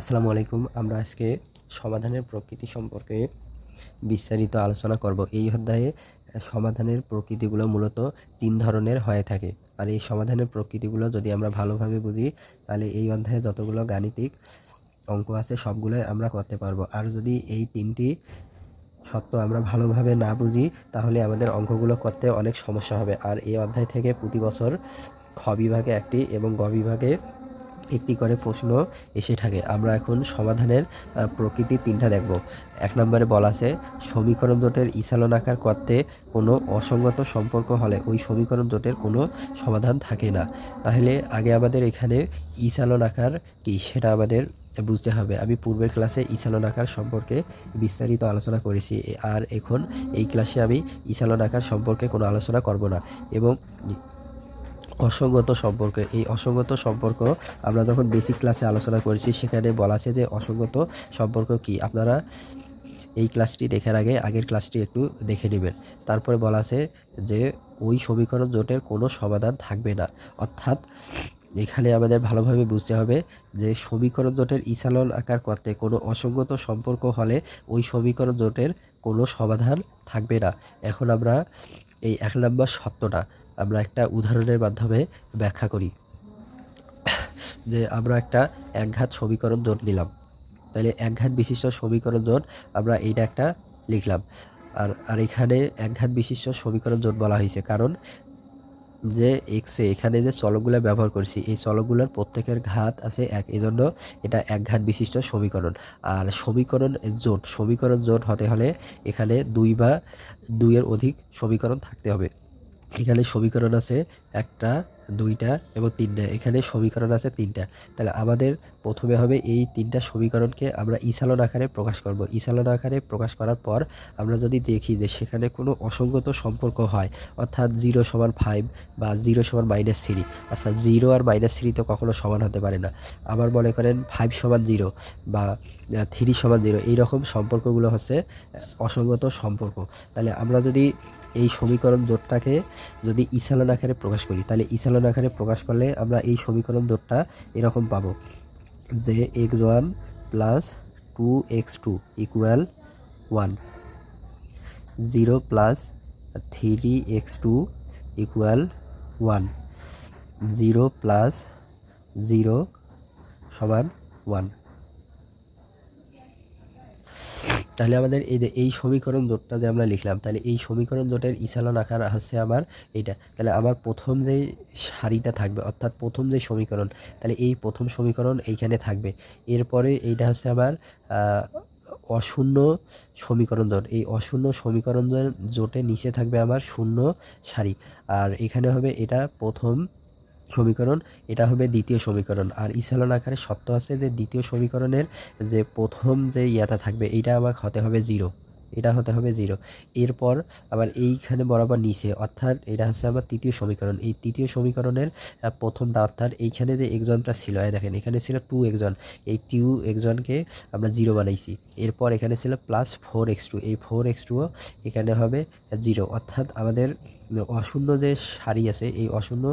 আসসালামু আলাইকুম। আমরা আজকে সমাধানের প্রকৃতি সম্পর্কে বিস্তারিত আলোচনা করব। এই অধ্যায়ে সমাধানের প্রকৃতিগুলো মূলত তিন ধরনের হয়ে থাকে। আর এই সমাধানের প্রকৃতিগুলো যদি আমরা ভালোভাবে বুঝি, তাহলে এই অধ্যায়ে যতগুলো গাণিতিক অঙ্ক আছে, সবগুলোই আমরা করতে পারব। আর যদি এই তিনটি সত্য আমরা ভালোভাবে না বুঝি, তাহলে আমাদের অঙ্কগুলো করতে অনেক সমস্যা হবে। আর এই অধ্যায় থেকে প্রতি বছর খ বিভাগে একটি এবং গ বিভাগে একটি করে প্রশ্ন এসে থাকে। আমরা এখন সমাধানের প্রকৃতি তিনটা দেখব। এক নম্বরে বলা আছে, সমীকরণ জোটের ইসালন আকার করতে কোনো অসঙ্গত সম্পর্ক হলে ওই সমীকরণ জোটের কোনো সমাধান থাকে না। তাহলে আগে আমাদের এখানে ইসালন আকার কি, সেটা আমাদের বুঝতে হবে। আমি পূর্বের ক্লাসে ইসালন আকার সম্পর্কে বিস্তারিত আলোচনা করেছি। আর এখন এই ক্লাসে আমি ইসালন আকার সম্পর্কে কোনো আলোচনা করব না। এবং অসঙ্গত সম্পর্ক। এই অসঙ্গত সম্পর্ক আমরা যখন বেসিক ক্লাসে আলোচনা করেছি, সেখানে বলা আছে যে অসঙ্গত সম্পর্ক কি? আপনারা এই ক্লাসটি দেখার আগে, আগের ক্লাসটি একটু দেখে নেবেন। তারপরে বলা আছে যে ওই সমীকরণ জোটের কোনো সমাধান থাকবে না। অর্থাৎ এখানে আমাদের ভালোভাবে বুঝতে হবে যে সমীকরণ জোটের ইসালন আকার করতে কোনো অসঙ্গত সম্পর্ক হলে ওই সমীকরণ জোটের কোনো সমাধান থাকবে না। এখন আমরা এই এক নম্বর সত্যটা আমরা একটা উদাহরণের মাধ্যমে ব্যাখ্যা করি। যে আমরা একটা একঘাত সমীকরণ জোট নিলাম। তাহলে একঘাত বিশিষ্ট সমীকরণ জোট আমরা এইটা একটা লিখলাম। আর আর এখানে একঘাত বিশিষ্ট সমীকরণ জোট বলা হয়েছে। কারণ যে এক্সে এখানে যে চলকগুলো ব্যবহার করছি, এই চলকগুলোর প্রত্যেকের ঘাত আছে এক। এজন্য এটা এক ঘাত বিশিষ্ট সমীকরণ। আর সমীকরণ জোট সমীকরণ জোট হতে হলে এখানে দুই বা দুইয়ের অধিক সমীকরণ থাকতে হবে। এখানে সমীকরণ আছে একটা, দুইটা এবং তিনটা। এখানে সমীকরণ আছে তিনটা। তাহলে আমাদের প্রথমে হবে এই তিনটা সমীকরণকে আমরা ইসালন আকারে প্রকাশ করব। ইসালন আকারে প্রকাশ করার পর আমরা যদি দেখি যে সেখানে কোনো অসঙ্গত সম্পর্ক হয়, অর্থাৎ জিরো সমান ফাইভ বা জিরো সমান মাইনাস থ্রি আচ্ছা জিরো আর মাইনাস থ্রি তো কখনো সমান হতে পারে না। আবার মনে করেন ফাইভ সমান জিরো বা থ্রি সমান জিরো, এইরকম সম্পর্কগুলো হচ্ছে অসঙ্গত সম্পর্ক। তাহলে আমরা যদি এই সমীকরণ জোটটাকে যদি ইসালন আকারে প্রকাশ করি, তাহলে ইসালন আকারে প্রকাশ করলে আমরা এই সমীকরণ জোটটা এরকম পাবো যে x one plus two x two equal one, zero plus three x two equal one, zero plus zero সমান ওয়ান। তাহলে আমাদের এই যে, এই সমীকরণ জোটটা যে আমরা লিখলাম, তাহলে এই সমীকরণ জোটের ইসালন আকার হচ্ছে আমার এইটা। তাহলে আমার প্রথম যে সারিটা থাকবে, অর্থাৎ প্রথম যে সমীকরণ, তাহলে এই প্রথম সমীকরণ এইখানে থাকবে। এরপরে এইটা হচ্ছে আমার অশূন্য সমীকরণ জোট। এই অশূন্য সমীকরণ জোটের নিচে থাকবে আমার শূন্য সারি। আর এখানে হবে এটা প্রথম সমীকরণ, এটা হবে দ্বিতীয় সমীকরণ। আর ইসালন আকারে সত্য আছে যে দ্বিতীয় সমীকরণের যে প্রথম যে ইয়াটা থাকবে, এইটা আমার হতে হবে জিরো। এটা হতে হবে জিরো। এরপর আবার এইখানে বরাবর নিচে, অর্থাৎ এটা হচ্ছে আমার তৃতীয় সমীকরণ। এই তৃতীয় সমীকরণের প্রথমটা, অর্থাৎ এইখানে যে একজনটা ছিল দেখেন, এখানে ছিল টু একজন। এই টু একজনকে আমরা জিরো বানাইছি। এরপর এখানে ছিল প্লাস ফোর এক্স টু এই ফোর এক্স টুও এখানে হবে জিরো। অর্থাৎ আমাদের অশূন্য যে শাড়ি আছে, এই অশূন্য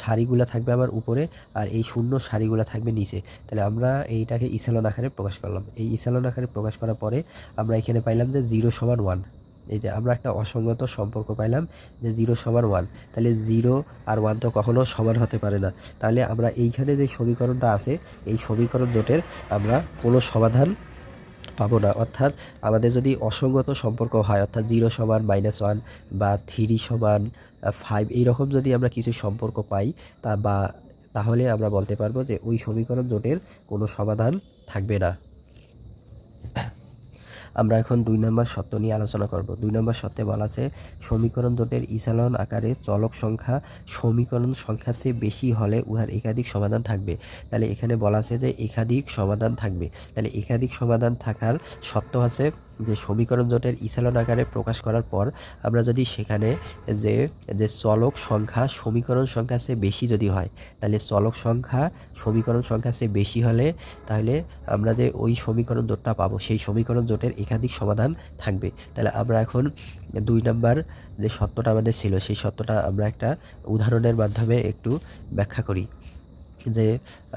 শাড়িগুলো থাকবে আমার উপরে আর এই শূন্য সারিগুলো থাকবে নিচে। তাহলে আমরা এইটাকে ইসালন আকারে প্রকাশ করলাম। এই ইসালন আকারে প্রকাশ করার পরে আমরা এখানে পাইলাম যে জিরো সমান ওয়ান। এই যে আমরা একটা অসঙ্গত সম্পর্ক পাইলাম যে জিরো সমান ওয়ান। তাহলে জিরো আর ওয়ান তো কখনও সমান হতে পারে না। তাহলে আমরা এইখানে যে সমীকরণটা আছে, এই সমীকরণ জোটের আমরা কোনো সমাধান পাবো না। অর্থাৎ আমাদের যদি অসঙ্গত সম্পর্ক হয়, অর্থাৎ জিরো সমান মাইনাস ওয়ান বা থ্রি সমান ফাইভ এইরকম যদি আমরা কিছু সম্পর্ক পাই, তা বা তাহলে আমরা বলতে পারব যে ওই সমীকরণ জোটের কোনো সমাধান থাকবে না। আমরা এখন দুই নম্বর সত্য নিয়ে আলোচনা করব। দুই নম্বর সত্যে বলা আছে, সমীকরণ জোটের ইসালন আকারে চলক সংখ্যা সমীকরণ সংখ্যা চেয়ে বেশি হলে উহার একাধিক সমাধান থাকবে। তাহলে এখানে বলা আছে যে একাধিক সমাধান থাকবে। তাহলে একাধিক সমাধান থাকার সত্য আছে যে সমীকরণ জোটের ইসালন আকারে প্রকাশ করার পর আমরা যদি সেখানে যে যে চলক সংখ্যা সমীকরণ সংখ্যা চেয়ে বেশি যদি হয়, তাহলে চলক সংখ্যা সমীকরণ সংখ্যা চেয়ে বেশি হলে তাহলে আমরা যে ওই সমীকরণ জোটটা পাবো, সেই সমীকরণ জোটের একাধিক সমাধান থাকবে। তাহলে আমরা এখন দুই নাম্বার যে সত্যটা আমাদের ছিল, সেই সত্যটা আমরা একটা উদাহরণের মাধ্যমে একটু ব্যাখ্যা করি। যে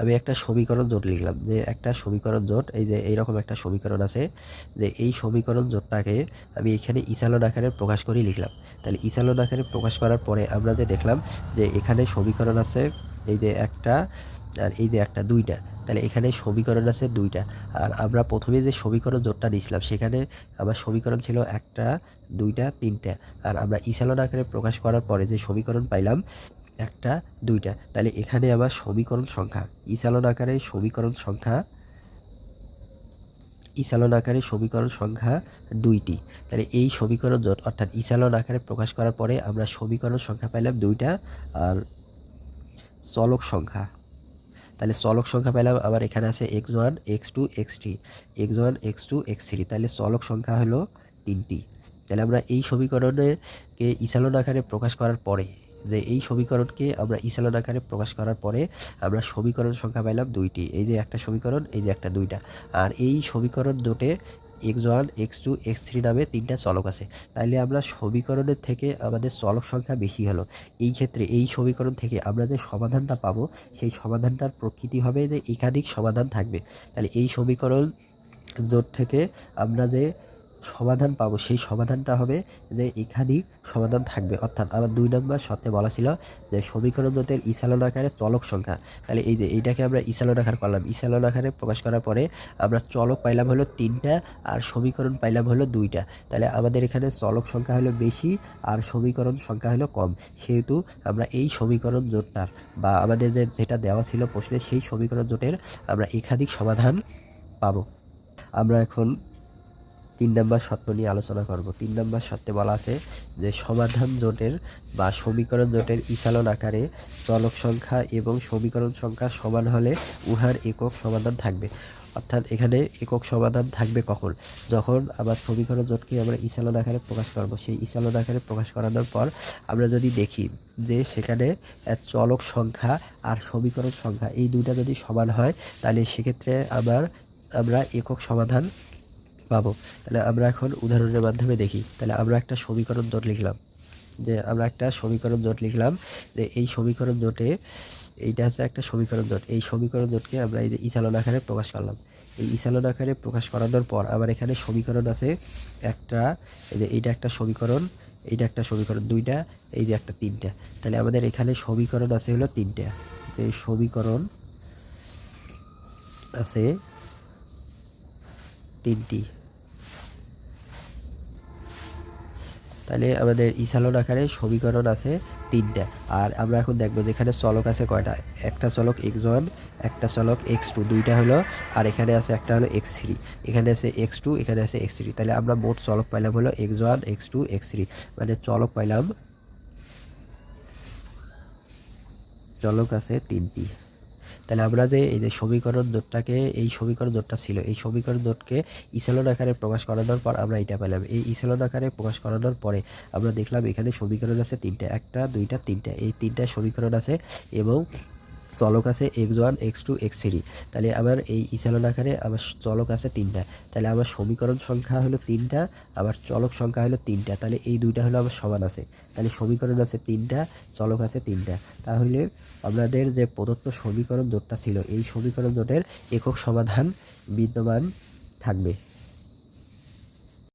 আমি একটা সমীকরণ জোট লিখলাম, যে একটা সমীকরণ জোট, এই যে এইরকম একটা সমীকরণ আছে, যে এই সমীকরণ জোটটাকে আমি এখানে ইসালন আকারে প্রকাশ করেই লিখলাম। তাহলে ইসালন আকারে প্রকাশ করার পরে আমরা যে দেখলাম যে এখানে সমীকরণ আছে, এই যে একটা আর এই যে একটা দুইটা, তাহলে এখানে সমীকরণ আছে দুইটা। আর আমরা প্রথমে যে সমীকরণ জোটটা নিয়েছিলাম, সেখানে আমার সমীকরণ ছিল একটা, দুইটা, তিনটা। আর আমরা ইসালন আকারে প্রকাশ করার পরে যে সমীকরণ পাইলাম একটা, দুইটা। তাহলে এখানে আমার সমীকরণ সংখ্যা। ইসালন আকারে সমীকরণ সংখ্যা ইসালন আকারে সমীকরণ সংখ্যা দুইটি। তাহলে এই সমীকরণ অর্থাৎ ইসালন আকারে প্রকাশ করার পরে আমরা সমীকরণ সংখ্যা পাইলাম দুইটা আর চলক সংখ্যা। তাহলে চলক সংখ্যা পেলাম আবার এখানে আছে x one, x two, x three. X one, x two, x three. তাহলে চলক সংখ্যা হলো তিনটি। তাহলে আমরা এই সমীকরণকে ইসালন আকারে প্রকাশ করার পরে যে এই সমীকরণকে আমরা ইসালন আকারে প্রকাশ করার পরে আমরা সমীকরণ সংখ্যা পাইলাম দুইটি। এই যে একটা সমীকরণ, এই যে একটা দুইটা। আর এই সমীকরণ দুটে x one x two x three নামে তিনটা চলক আছে। তাইলে আমরা সমীকরণের থেকে আমাদের চলক সংখ্যা বেশি হলো। এই ক্ষেত্রে এই সমীকরণ থেকে আমরা যে সমাধানটা পাবো, সেই সমাধানটার প্রকৃতি হবে যে একাধিক সমাধান থাকবে। তাহলে এই সমীকরণ জোট থেকে আমরা যে সমাধান পাবো। সেই সমাধানটা হবে যে এখানেই সমাধান থাকবে। অর্থাৎ আমার দুই নম্বর শর্তে বলা ছিল যে সমীকরণ জোটের ইসালন আকারে চলক সংখ্যা। তাহলে এই যে এইটাকে আমরা ইসালন আকার করলাম। ইসালন আকারে প্রকাশ করার পরে আমরা চলক পাইলাম হলো তিনটা আর সমীকরণ পাইলাম হলো দুইটা। তাহলে আমাদের এখানে চলক সংখ্যা হলো বেশি আর সমীকরণ সংখ্যা হলো কম। সেহেতু আমরা এই সমীকরণ জোটটার বা আমাদের যে যেটা দেওয়া ছিল প্রশ্নে সেই সমীকরণ জোটের আমরা একাধিক সমাধান পাবো। আমরা এখন তিন নম্বর শর্ত নিয়ে আলোচনা করব। তিন নম্বর শর্তে বলা আছে যে সমাধান জোটের বা সমীকরণ জোটের ইসালন আকারে চলক সংখ্যা এবং সমীকরণ সংখ্যা সমান হলে উহার একক সমাধান থাকবে। অর্থাৎ এখানে একক সমাধান থাকবে কখন? যখন আবার সমীকরণ জোটকে আমরা ইসালন আকারে প্রকাশ করব। সেই ইসালন আকারে প্রকাশ করানোর পর আমরা যদি দেখি যে সেখানে চলক সংখ্যা আর সমীকরণ সংখ্যা এই দুইটা যদি সমান হয়, তাহলে সেক্ষেত্রে আবার আমরা একক সমাধান পাবো। তাহলে আমরা এখন উদাহরণের মাধ্যমে দেখি। তাহলে আমরা একটা সমীকরণ জোট লিখলাম। যে আমরা একটা সমীকরণ জোট লিখলাম যে এই সমীকরণ জোটে এইটা হচ্ছে একটা সমীকরণ জোট এই সমীকরণ জোটকে আমরা এই যে ইসালন আকারে প্রকাশ করলাম। এই ইসালন আকারে প্রকাশ করানোর পর আবার এখানে সমীকরণ আছে একটা, এই যে এইটা একটা সমীকরণ, এইটা একটা সমীকরণ, দুইটা, এই যে একটা তিনটা। তাহলে আমাদের এখানে সমীকরণ আছে হলো তিনটা। যে সমীকরণ আছে তিনটি। তাহলে আমাদের ইসালন আকারে সমীকরণ আছে তিনটা। আর আমরা এখন দেখব যে এখানে চলক আছে কয়টা? একটা চলক এক্স ওয়ান একটা চলক এক্স টু দুইটা হলো, আর এখানে আছে একটা হলো এক্স থ্রি এখানে আছে এক্স টু এখানে আছে এক্স থ্রি তাহলে আমরা মোট চলক পাইলাম হলো x one x two x three মানে চলক পাইলাম, চলক আছে তিনটি। তাহলে আমরা যে এই যে সমীকরণ দোটটাকে, এই সমীকরণ দোটটা ছিল, এই সমীকরণ দোটকে ইসালন আকারে প্রকাশ করানোর পর আমরা এটা পেলাম। এই ইসালন আকারে প্রকাশ করানোর পরে আমরা দেখলাম এখানে সমীকরণ আছে তিনটা, একটা, দুইটা, তিনটা। এই তিনটা সমীকরণ আছে এবং চলক আছে x one x two x three তাহলে আমার এই ইসালন আকারে আমার চলক আছে তিনটা। তাহলে আমার সমীকরণ সংখ্যা হলো তিনটা আবার চলক সংখ্যা হলো তিনটা। তাহলে এই দুইটা হলো আমার সমান আছে। তাহলে সমীকরণ আছে তিনটা, চলক আছে তিনটা। তাহলে আমাদের যে প্রদত্ত সমীকরণ জোটটা ছিল, এই সমীকরণ জোটের একক সমাধান বিদ্যমান থাকবে।